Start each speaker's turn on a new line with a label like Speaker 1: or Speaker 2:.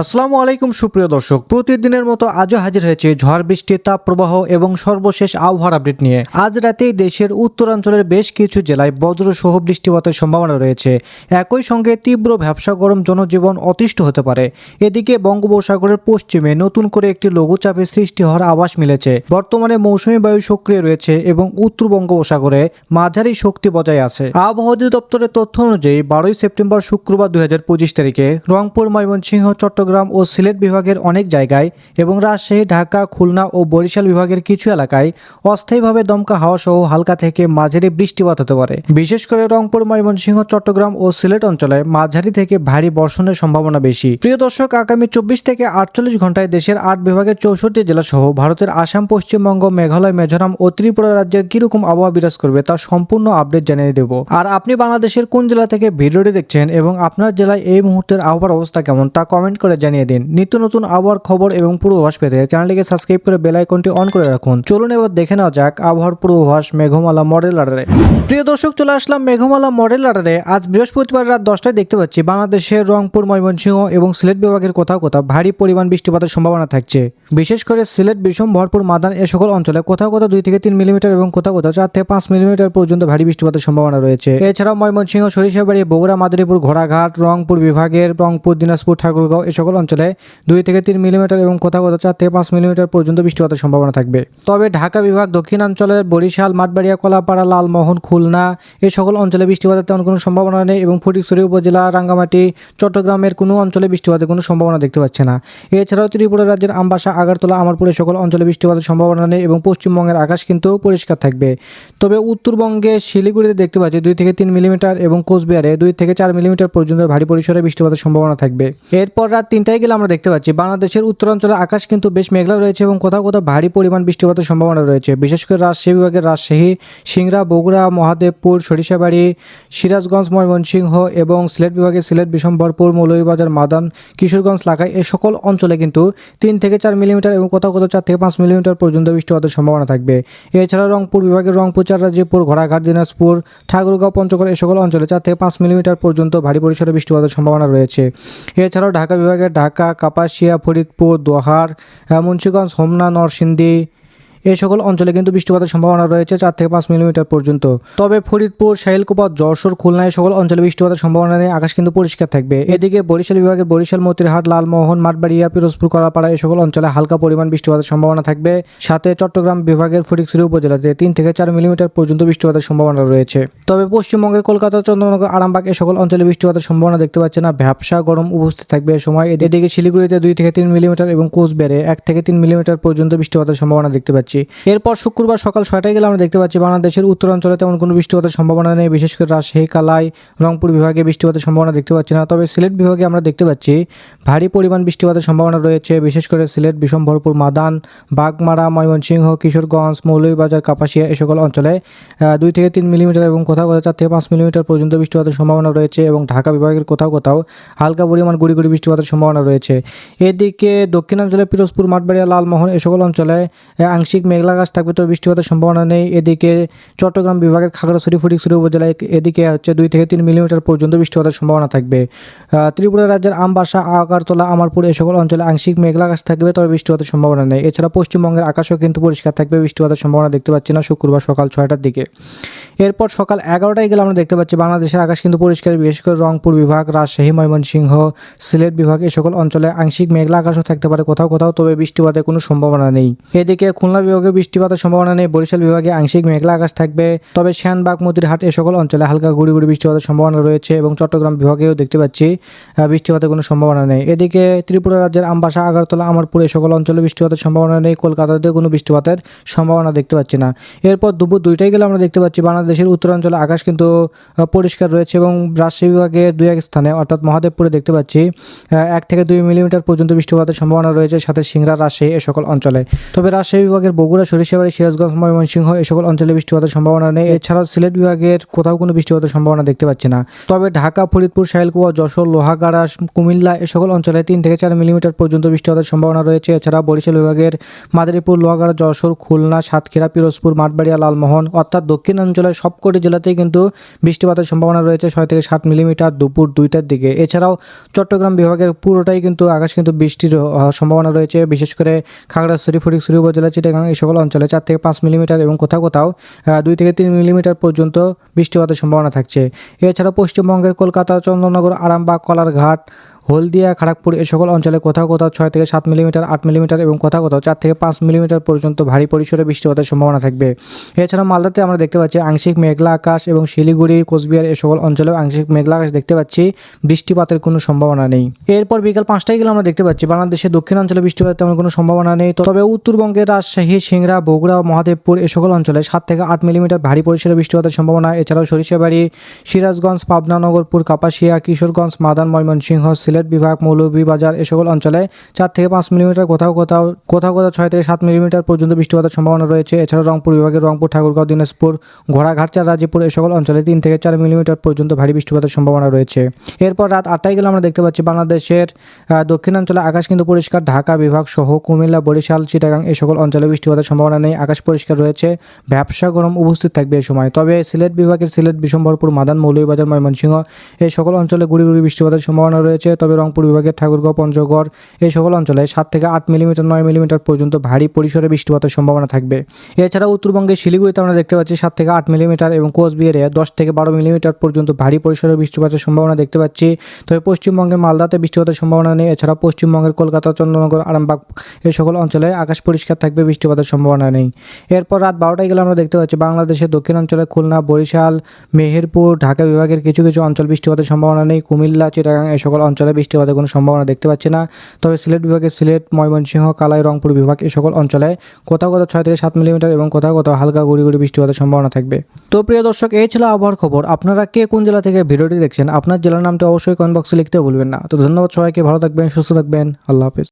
Speaker 1: আসসালামু আলাইকুম, সুপ্রিয় দর্শক। প্রতিদিনের মতো আজও হাজির হয়েছে ঝড় বৃষ্টি, তাপপ্রবাহ এবং সর্বশেষ আবহাওয়ার আপডেট নিয়ে। আজ রাতেই দেশের উত্তরাঞ্চলের বেশ কিছু জেলায় বজ্র বজ্রসহ বৃষ্টিপাতের সম্ভাবনা রয়েছে। একই সঙ্গে তীব্র ব্যবসা গরম জনজীবন অতিষ্ঠ হতে পারে। এদিকে বঙ্গোপসাগরের পশ্চিমে নতুন করে একটি লঘুচাপের সৃষ্টি হওয়ার আভাস মিলেছে। বর্তমানে মৌসুমী বায়ু সক্রিয় রয়েছে এবং উত্তর বঙ্গোপসাগরে মাঝারি শক্তি বজায় আছে। আবহাওয়া দপ্তরের তথ্য অনুযায়ী বারোই সেপ্টেম্বর শুক্রবার দু হাজার পঁচিশ তারিখে রংপুর, ময়মনসিংহ, চট্টগ্রাম ও সিলেট বিভাগের অনেক জায়গায় এবং রাজশাহী, ঢাকা, খুলনা ও বরিশাল বিভাগের কিছু এলাকায় অস্থায়ীভাবে দমকা হাওয়া সহ হালকা থেকে মাঝারি বৃষ্টিপাত হতে পারে। বিশেষ করে রংপুর, ময়মনসিংহ, চট্টগ্রাম ও সিলেট অঞ্চলে মাঝারি থেকে ভারী বর্ষণের সম্ভাবনা বেশি। প্রিয় দর্শক, আগামী চব্বিশ থেকে আটচল্লিশ ঘন্টায় দেশের আট বিভাগের চৌষট্টি জেলা সহ ভারতের আসাম, পশ্চিমবঙ্গ, মেঘালয়, মিজোরাম ও ত্রিপুরা রাজ্যের কীরকম আবহাওয়া বিরাজ করবে তা সম্পূর্ণ আপডেট জানিয়ে দেব। আর আপনি বাংলাদেশের কোন জেলা থেকে ভিডিওটি দেখছেন এবং আপনার জেলায় এই মুহূর্তের আবহাওয়ার অবস্থা কেমন তা কমেন্ট করে জানিয়ে দিন। নিত্য নতুন আবহাওয়ার খবর এবং পূর্বাভাস পেতে চ্যানেলটিকে সাবস্ক্রাইব করে বেল আইকনটি অন করে রাখুন। চলুন এবার দেখে নেওয়া যাক আবহাওয়ার পূর্বাভাস মেঘমালা মডেল আডারে প্রিয় দর্শক, চলে আসলাম মেঘমালা মডেল আডারে আজ বৃহস্পতিবার রাত দশটায় দেখতে পাচ্ছি, বাংলাদেশের রংপুর, ময়মনসিংহ এবং সিলেট বিভাগের কোথাও কোথাও ভারী পরিমাণ বৃষ্টিপাতের সম্ভাবনা থাকছে। বিশেষ করে সিলেট, বিষম, ভরপুর, মাদান এ সকল অঞ্চলে কোথাও কোথাও দুই থেকে তিন মিলিমিটার এবং কোথাও কোথাও চার থেকে পাঁচ মিলিমিটার পর্যন্ত ভারী বৃষ্টিপাতের সম্ভাবনা রয়েছে। এছাড়াও ময়মনসিংহ, সরিষাবাড়ি, বগুড়া, মাদারীপুর, ঘোড়াঘাট, রংপুর বিভাগের রংপুর, দিনাজপুর, ঠাকুরগাঁও সকল অঞ্চলে দুই থেকে তিন মিলিমিটার এবং কোথাও কোথাও চার থেকে পাঁচ মিলিমিটার পর্যন্ত বৃষ্টিপাতের সম্ভাবনা থাকবে। তবে ঢাকা বিভাগ দক্ষিণাঞ্চলের বরিশাল, মাঠবাড়িয়া, কলাপাড়া, লালমোহন, খুলনা এই সকল অঞ্চলে বৃষ্টিপাতের তেমন কোনো সম্ভাবনা নেই এবং ফটিকছড়ি উপজেলা, রাঙ্গামাটি, চট্টগ্রামের কোনো অঞ্চলে বৃষ্টিপাতের কোনো সম্ভাবনা দেখতে পাচ্ছে না। এছাড়াও ত্রিপুরা রাজ্যের আমবাসা, আগারতলা, আমারপুরে সকল অঞ্চলে বৃষ্টিপাতের সম্ভাবনা নেই এবং পশ্চিমবঙ্গের আকাশ কিন্তু পরিষ্কার থাকবে। তবে উত্তরবঙ্গে শিলিগুড়িতে দেখতে পাচ্ছি দুই থেকে তিন মিলিমিটার এবং কোচবিহারে দুই থেকে চার মিলিমিটার পর্যন্ত ভারী পরিসরে বৃষ্টিপাতের সম্ভাবনা থাকবে। এরপর রাত তিনটায় গেলে আমরা দেখতে পাচ্ছি, বাংলাদেশের উত্তরাঞ্চলে আকাশ কিন্তু বেশ মেঘলা রয়েছে এবং কোথাও কোথাও ভারী পরিমাণ বৃষ্টিপাতের সম্ভাবনা রয়েছে। বিশেষ করে রাজশাহী বিভাগের রাজশাহী, সিংড়া, বগুড়া, মহাদেবপুর, সরিষাবাড়ি, সিরাজগঞ্জ, ময়মনসিংহ এবং সিলেট বিভাগের সিলেট, বিশম্বরপুর, মৌলভীবাজার, মাদান, কিশোরগঞ্জ লাখাই এই সকল অঞ্চলে কিন্তু তিন থেকে চার মিলিমিটার এবং কোথাও কোথাও চার থেকে পাঁচ মিলিমিটার পর্যন্ত বৃষ্টিপাতের সম্ভাবনা থাকবে। এছাড়া রংপুর বিভাগের রংপুর চাররাজিপুর ঘোড়াঘাট, দিনাজপুর, ঠাকুরগাঁও, পঞ্চগড় এই সকল অঞ্চলে চার থেকে পাঁচ মিলিমিটার পর্যন্ত ভারী পরিসরে বৃষ্টিপাতের সম্ভাবনা রয়েছে। এছাড়াও ঢাকা বিভাগের ঢাকা কাপাসিয়া ফরিদপুর দোহার মুন্সিগঞ্জ হোমনা নরসিংদী এই সকল অঞ্চলে কিন্তু বৃষ্টিপাতের সম্ভাবনা রয়েছে চার থেকে পাঁচ মিলিমিটার পর্যন্ত। তবে ফরিদপুর শাহিলকুপা যশোর, খুলনা এই সকল অঞ্চলে বৃষ্টিপাতের সম্ভাবনা নেই আকাশ কিন্তু পরিষ্কার থাকবে। এদিকে বরিশাল বিভাগের বরিশাল, মতিরহাট, লালমোহন, মাঠবাড়িয়া, পিরোজপুর কলাপাড়া এই সকল অঞ্চলে হালকা পরিমাণ বৃষ্টিপাতের সম্ভাবনা থাকবে। সাথে চট্টগ্রাম বিভাগের ফটিকছড়ি উপজেলাতে তিন থেকে চার মিলিমিটার পর্যন্ত বৃষ্টিপাতের সম্ভাবনা রয়েছে। তবে পশ্চিমবঙ্গের কলকাতা চন্দ্রনগর আরামবাগ এ সকল অঞ্চলে বৃষ্টিপাতের সম্ভাবনা দেখতে পাচ্ছে না। ব্যবসা গরম উপস্থিত থাকবে এ সময়। এদিকে শিলিগুড়িতে দুই থেকে তিন মিলিমিটার এবং কোচবিহারে এক থেকে তিন মিলিমিটার পর্যন্ত বৃষ্টিপাতের সম্ভাবনা দেখতে পাচ্ছি। এরপর শুক্রবার সকাল ছয়টায় গেলে আমরা দেখতে পাচ্ছি বাংলাদেশের উত্তরাঞ্চলে তেমন কোনো বৃষ্টিপাতের সম্ভাবনা নেই বিশেষ করে রাজশাহী কালাই রংপুর বিভাগে বৃষ্টিপাতের সম্ভাবনা দেখতে পাচ্ছি না। তবে সিলেট বিভাগে আমরা দেখতে পাচ্ছি ভারী পরিমাণ বৃষ্টিপাতের সম্ভাবনা রয়েছে বিশেষ করে সিলেট বিষমভরপুর মাদান বাগমারা ময়মনসিংহ কিশোরগঞ্জ মৌলভীবাজার কাপাসিয়া এই সকল অঞ্চলে দুই থেকে তিন মিলিমিটার এবং কোথাও কোথাও চার থেকে পাঁচ মিলিমিটার পর্যন্ত বৃষ্টিপাতের সম্ভাবনা রয়েছে এবং ঢাকা বিভাগের কোথাও কোথাও হালকা পরিমাণ গুড়ি গুড়ি বৃষ্টিপাতের সম্ভাবনা রয়েছে। এদিকে দক্ষিণাঞ্চলে পিরোজপুর মাঠবাড়িয়া লালমোহন এই সকল অঞ্চলে আহ, আংশিক মেঘলা গাছ থাকবে তো বৃষ্টিপাতের সম্ভাবনা নেই। এদিকে চট্টগ্রাম বিভাগের খাগড়াছড়ি ফটিকছড়ি উপজেলায় এদিকে হচ্ছে দুই থেকে তিন মিলিমিটার পর্যন্ত বৃষ্টি বৃষ্টিপাতের সম্ভাবনা থাকবে। ত্রিপুরা রাজ্যের আমবাসা, আগারতলা, আমারপুর এ সকল অঞ্চলে আংশিক মেঘলা গাছ থাকবে, তবে বৃষ্টি বৃষ্টিপাতের সম্ভাবনা নেই। এছাড়া পশ্চিমবঙ্গের আকাশও কিন্তু পরিষ্কার থাকবে, বৃষ্টিপাতের সম্ভাবনা দেখতে পাচ্ছি না শুক্রবার সকাল ছয়টার দিকে। এরপর সকাল এগারোটায় গেলে আমরা দেখতে পাচ্ছি বাংলাদেশের আকাশ কিন্তু পরিষ্কার, বিশেষ করে রংপুর বিভাগ, রাজশাহী, ময়মনসিংহ, সিলেট বিভাগ এই সকল অঞ্চলে আংশিক মেঘলা আকাশও থাকতে পারে কোথাও কোথাও, তবে বৃষ্টিপাতের কোনো সম্ভাবনা নেই। এদিকে খুলনা বিভাগে বৃষ্টিপাতের সম্ভাবনা নেই, বরিশাল বিভাগে আংশিক মেঘলা আকাশ থাকবে, তবে শ্যানবাগ, মতিরহাট এই সকল অঞ্চলে হালকা গুড়ি গুড়ি বৃষ্টিপাতের সম্ভাবনা রয়েছে এবং চট্টগ্রাম বিভাগেও দেখতে পাচ্ছি বৃষ্টিপাতের কোনো সম্ভাবনা নেই। এদিকে ত্রিপুরা রাজ্যের আমবাসা, আগারতলা, আমারপুর এ সকল অঞ্চলে বৃষ্টিপাতের সম্ভাবনা নেই কলকাতাতে কোনো বৃষ্টিপাতের সম্ভাবনা দেখতে পাচ্ছি না। এরপর দুপুর দুইটায় গেলে আমরা দেখতে পাচ্ছি বাংলাদেশের উত্তরাঞ্চলে আকাশ কিন্তু পরিষ্কার রয়েছে এবং রাজশাহী বিভাগে দুই এক স্থানে, অর্থাৎ মহাদেবপুরে দেখতে পাচ্ছি এক থেকে দুই মিলিমিটার পর্যন্ত বৃষ্টিপাতের সম্ভাবনা রয়েছে, সাথে সিংড়া, রাজশাহী এ সকল অঞ্চলে। তবে রাজশাহী বিভাগের বগুড়া, সরিষাবাড়ি, সিরাজগঞ্জ ময়মনসিংহ এ সকল অঞ্চলে বৃষ্টিপাতের সম্ভাবনা নেই। এছাড়াও সিলেট বিভাগের কোথাও কোনো বৃষ্টিপাতের সম্ভাবনা দেখতে পাচ্ছি না। তবে ঢাকা, ফরিদপুর, শাইলকুয়া, যশোর, লোহাগাড়া, কুমিল্লা এ সকল অঞ্চলে তিন থেকে চার মিলিমিটার পর্যন্ত বৃষ্টিপাতের সম্ভাবনা রয়েছে। এছাড়া বরিশাল বিভাগের মাদারীপুর, লোহাগাড়া, যশোর, খুলনা, সাতক্ষীরা, পিরোজপুর, মাঠবাড়িয়া, লালমোহন, অর্থাৎ দক্ষিণাঞ্চলের সবকটি জেলাতেই কিন্তু বৃষ্টিপাতের সম্ভাবনা রয়েছে ছয় থেকে সাত মিলিমিটার দুপুর দুইটার দিকে। এছাড়াও চট্টগ্রাম বিভাগের পুরোটাই কিন্তু আকাশ কিন্তু বৃষ্টির সম্ভাবনা রয়েছে। বিশেষ করে খাগড়াছড়ি ফটিকছড়ি উপজেলা, চিটাগাং এই সকল অঞ্চলে চার থেকে পাঁচ মিলিমিটার এবং কোথাও কোথাও দুই থেকে তিন মিলিমিটার পর্যন্ত বৃষ্টিপাতের সম্ভাবনা থাকছে। এছাড়া পশ্চিমবঙ্গের কলকাতা, চন্দ্রনগর, আরামবাগ, কলারঘাট হলদিয়া খড়গপুর এ সকল অঞ্চলে কোথাও কোথাও ছয় থেকে সাত মিলিমিটার, আট মিলিমিটার এবং কোথাও কোথাও চার থেকে পাঁচ মিলিমিটার পর্যন্ত ভারী পরিসরে বৃষ্টিপাতের সম্ভাবনা থাকবে। এছাড়া মালদাতে আমরা দেখতে পাচ্ছি আংশিক মেঘলা আকাশ এবং শিলিগুড়ি, কোচবিহার এ সকল অঞ্চলেও আংশিক মেঘলা আকাশ দেখতে পাচ্ছি, বৃষ্টিপাতের কোনো সম্ভাবনা নেই। এরপর বিকাল পাঁচটায় গেলে আমরা দেখতে পাচ্ছি বাংলাদেশের দক্ষিণাঞ্চলে বৃষ্টিপাতের তেমন কোনো সম্ভাবনা নেই। তবে উত্তরবঙ্গের রাজশাহী, সিংড়া, বগুড়া, মহাদেবপুর এ সকল অঞ্চলে সাত থেকে আট মিলিমিটার ভারী পরিসরে বৃষ্টিপাতের সম্ভাবনা। এছাড়াও সরিষাবাড়ি, সিরাজগঞ্জ, পাবনা, নগরপুর, কাপাসিয়া, কিশোরগঞ্জ মাদান ময়মনসিংহ, সিলেট বিভাগ মৌলভীবাজার এ সকল অঞ্চলে চার থেকে পাঁচ মিলিমিটার কোথাও কোথাও কোথাও কোথাও ছয় থেকে সাত মিলিমিটার পর্যন্ত বৃষ্টিপাতের সম্ভাবনা রয়েছে। এছাড়াও রংপুর বিভাগের রংপুর, ঠাকুরগাঁও, দিনাজপুর ঘোড়াঘাটচার রাজীপুর এ সকল অঞ্চলে তিন থেকে চার মিলিমিটার পর্যন্ত ভারী বৃষ্টিপাতের সম্ভাবনা রয়েছে। এরপর রাত আটটায় গেলে আমরা দেখতে পাচ্ছি বাংলাদেশের দক্ষিণাঞ্চলে আকাশ কিন্তু পরিষ্কার। ঢাকা বিভাগ সহ কুমিল্লা, বরিশাল, চিটাগাং এই সকল অঞ্চলে বৃষ্টিপাতের সম্ভাবনা নেই। আকাশ পরিষ্কার রয়েছে। ব্যবসা গরম উপস্থিত থাকবে এ সময়। তবে সিলেট বিভাগের সিলেট, বিশম্বরপুর, মাদান, মৌলভীবাজার, ময়মনসিংহ এই সকল অঞ্চলে গুড়ি গুড়ি বৃষ্টিপাতের সম্ভাবনা রয়েছে। তবে রংপুর বিভাগের ঠাকুরগাঁও, পঞ্চগড় এই সকল অঞ্চলে সাত থেকে আট মিলিমিটার, নয় মিলিমিটার পর্যন্ত ভারী পরিসরে বৃষ্টিপাতের সম্ভাবনা থাকবে। এছাড়া উত্তরবঙ্গের শিলিগুড়িতে আমরা দেখতে পাচ্ছি সাত থেকে আট মিলিমিটার এবং কোচবিহারে দশ থেকে বারো মিলিমিটার পর্যন্ত ভারী পরিসরে বৃষ্টিপাতের সম্ভাবনা দেখতে পাচ্ছি। তবে পশ্চিমবঙ্গের মালদাতে বৃষ্টিপাতের সম্ভাবনা নেই। এছাড়া পশ্চিমবঙ্গের কলকাতা, চন্দ্রনগর, আরামবাগ এই সকল অঞ্চলে আকাশ পরিষ্কার থাকবে, বৃষ্টিপাতের সম্ভাবনা নেই। এরপর রাত বারোটায় গেলে আমরা দেখতে পাচ্ছি বাংলাদেশের দক্ষিণাঞ্চলে খুলনা, বরিশাল, মেহেরপুর, ঢাকা বিভাগের কিছু কিছু অঞ্চল বৃষ্টিপাতের সম্ভাবনা নেই। কুমিল্লা, চিটাগাং এই সকল অঞ্চলে বৃষ্টিপাতের কোনো সম্ভাবনা দেখতে পাচ্ছি না। তবে সিলেট বিভাগে সিলেট, ময়মনসিংহ, কালাই, রংপুর বিভাগ এই সকল অঞ্চলে কোথাও কোথাও ছয় থেকে সাত মিলিমিটার এবং কোথাও কোথাও হালকা গুড়ি গুড়ি বৃষ্টিপাতের সম্ভাবনা থাকবে। তো প্রিয় দর্শক, এই ছিল আবহাওয়ার খবর। আপনারা কে কোন জেলা থেকে ভিডিওটি দেখছেন, আপনার জেলার নামটা অবশ্যই কমেন্ট বক্সে লিখতে ভুলবেন না। তো ধন্যবাদ সবাইকে, ভালো থাকবেন, সুস্থ থাকবেন, আল্লাহ হাফেজ।